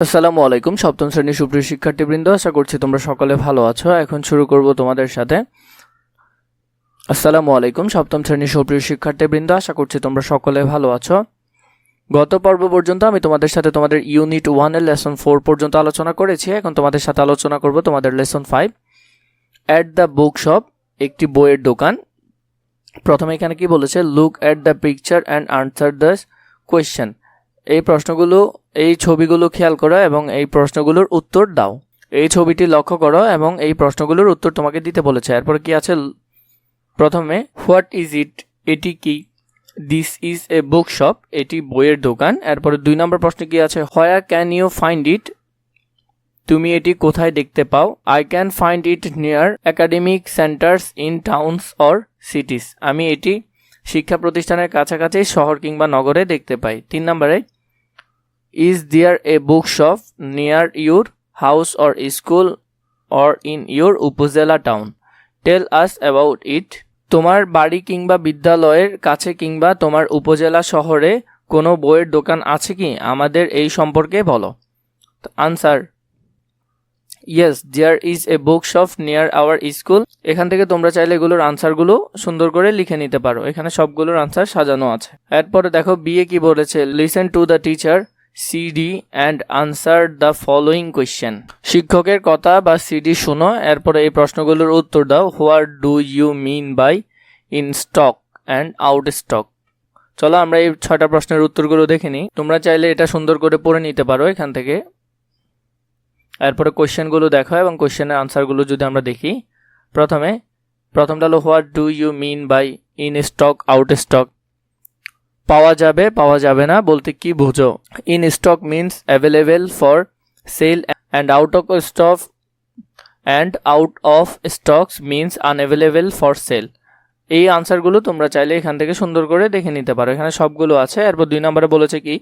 আসসালামু আলাইকুম, সপ্তম শ্রেণির সুপ্রিয় শিক্ষার্থীবৃন্দ, আশা করছি তোমরা সকলে ভালো আছো। এখন শুরু করব তোমাদের সাথে। আসসালামু আলাইকুম, সপ্তম শ্রেণির সুপ্রিয় শিক্ষার্থীবৃন্দ, আশা করছি তোমরা সকলে ভালো আছো। গত পর্ব পর্যন্ত আমি তোমাদের সাথে তোমাদের ইউনিট ওয়ানের লেসন ফোর পর্যন্ত আলোচনা করেছি। এখন তোমাদের সাথে আলোচনা করব তোমাদের lesson five at the book shop একটি বইয়ের দোকান। প্রথমে এখানে কি বলেছে? Look at the picture and answer the question এই প্রশ্নগুলো, এই ছবিগুলো খেয়াল করো এবং এই প্রশ্নগুলোর উত্তর দাও। এই ছবিটি লক্ষ্য করো এবং এই প্রশ্নগুলোর উত্তর তোমাকে দিতে বলেছে। এরপর কি আছে? প্রথমে, হোয়াট ইজ ইট? এটি কি? This is a book shop এটি বইয়ের দোকান। এরপরে দুই নম্বর প্রশ্ন কি আছে? Where can you find it? তুমি এটি কোথায় দেখতে পাও? I can find it near academic centres in towns or cities. আমি এটি শিক্ষা প্রতিষ্ঠানের কাছাকাছি শহর কিংবা নগরে দেখতে পাই। তিন নম্বরে is there a book shop near your house or school or in your upazila town tell us about it তোমার বাড়ি কিংবা বিদ্যালয়ের কাছে কিংবা তোমার উপজেলা শহরে কোনো বইয়ের দোকান আছে কি? আমাদের এই সম্পর্কে বলো। Answer yes there is a book shop near our school এখান থেকে তোমরা চাইলে এগুলোর আনসারগুলো সুন্দর করে লিখে নিতে পারো। এখানে সবগুলোর আনসার সাজানো আছে। এরপরে দেখো বিয়ে কি বলেছে? Listen to the teacher CD and answer the following question. শিক্ষকের কথা বা সিডি শোনো, এরপরে এই প্রশ্নগুলোর উত্তর দাও। What do you mean by in stock and out stock? চলো আমরা এই ছয়টা প্রশ্নের উত্তরগুলো দেখে নিই। তোমরা চাইলে এটা সুন্দর করে পড়ে নিতে পারো এখান থেকে। এরপরে কোয়েশ্চেনগুলো দেখো এবং কোয়েশ্চেনের আনসারগুলো যদি আমরা দেখি। প্রথমে, প্রথমটা হলো, what do you mean by in stock, out stock? পাওয়া যাবে পাওয়া যাবে না, বলতে কি বুঝো? In stock means available for sale and out of stock and out of stocks means unavailable for sale এই আনসারগুলো তোমরা চাইলে এখান থেকে সুন্দর করে দেখে নিতে পারো। এখানে সবগুলো আছে। এরপর দুই নম্বরে বলেছে কি?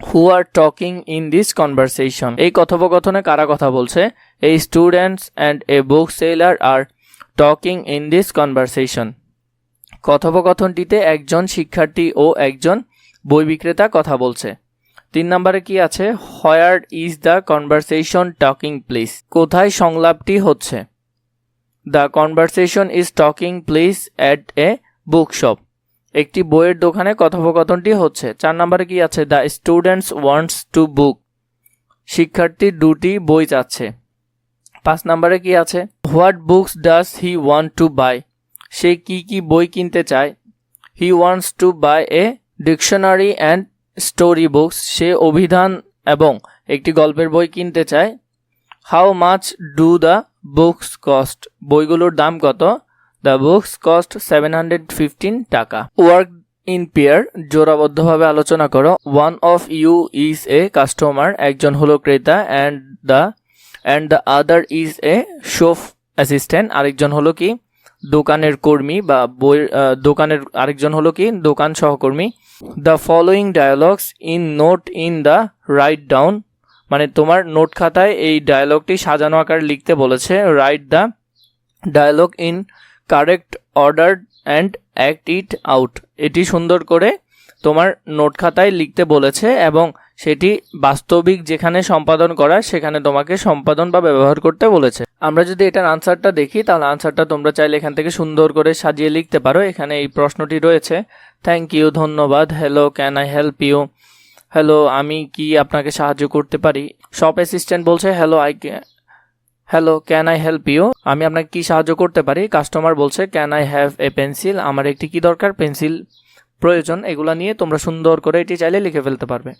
Who are talking in this conversation এই কথোপকথনে কারা কথা বলছে? এই students and a book seller are talking in this conversation কথোপকথনটিতে একজন শিক্ষার্থী ও একজন বই বিক্রেতা কথা বলছে। তিন নম্বরে কি আছে? Where is the conversation talking place কোথায় সংলাপটি হচ্ছে? The conversation is talking place at a book shop একটি বইয়ের দোকানে কথোপকথনটি হচ্ছে। চার নম্বরে কি আছে? The students wants to book শিক্ষার্থী দুটি বই চাচ্ছে। পাঁচ নম্বরে কি আছে? What books does he want to buy সে কি কি বই কিনতে চায়? He wants to buy a dictionary and story books সে অভিধান এবং একটি গল্পের বই কিনতে চায়। How much do the books cost বইগুলোর দাম কত? The books cost seven hundred fifteen taka. Work in pair জোড়াবদ্ধভাবে আলোচনা করো। One of you is a customer একজন হলো ক্রেতা and the and the other is a shop assistant আরেকজন হলো কি? দোকানের কর্মী বা বই দোকানের আরেকজন হলো কি? দোকান সহকর্মী। The following dialogues in note in the right down মানে তোমার নোট খাতায় এই ডায়ালগটি সাজানো আকার লিখতে বলেছে। Write the dialogue in correct order and act it out এটি সুন্দর করে তোমার নোট খাতায় লিখতে বলেছে এবং সেটি বাস্তবিক যেখানে সম্পাদন করা, সেখানে তোমাকে সম্পাদন বা ব্যবহার করতে বলেছে। আমরা যদি এটার আনসারটা দেখি, তাহলে আনসারটা তোমরা চাইলে এখান থেকে সুন্দর করে সাজিয়ে লিখতে পারো। এখানে এই প্রশ্নটি রয়েছে থ্যাংক ইউ ধন্যবাদ। Hello can I help you hello আমি কি আপনাকে সাহায্য করতে পারি? শপ অ্যাসিস্ট্যান্ট বলছে hello I hello can I help you আমি আপনাকে কি সাহায্য করতে পারি? কাস্টমার বলছে can I have a pencil আমার একটি কি দরকার? পেন্সিল প্রয়োজন এগুলা নিয়ে তোমরা সুন্দর করে এটি চাইলে লিখে ফেলতে পারবে।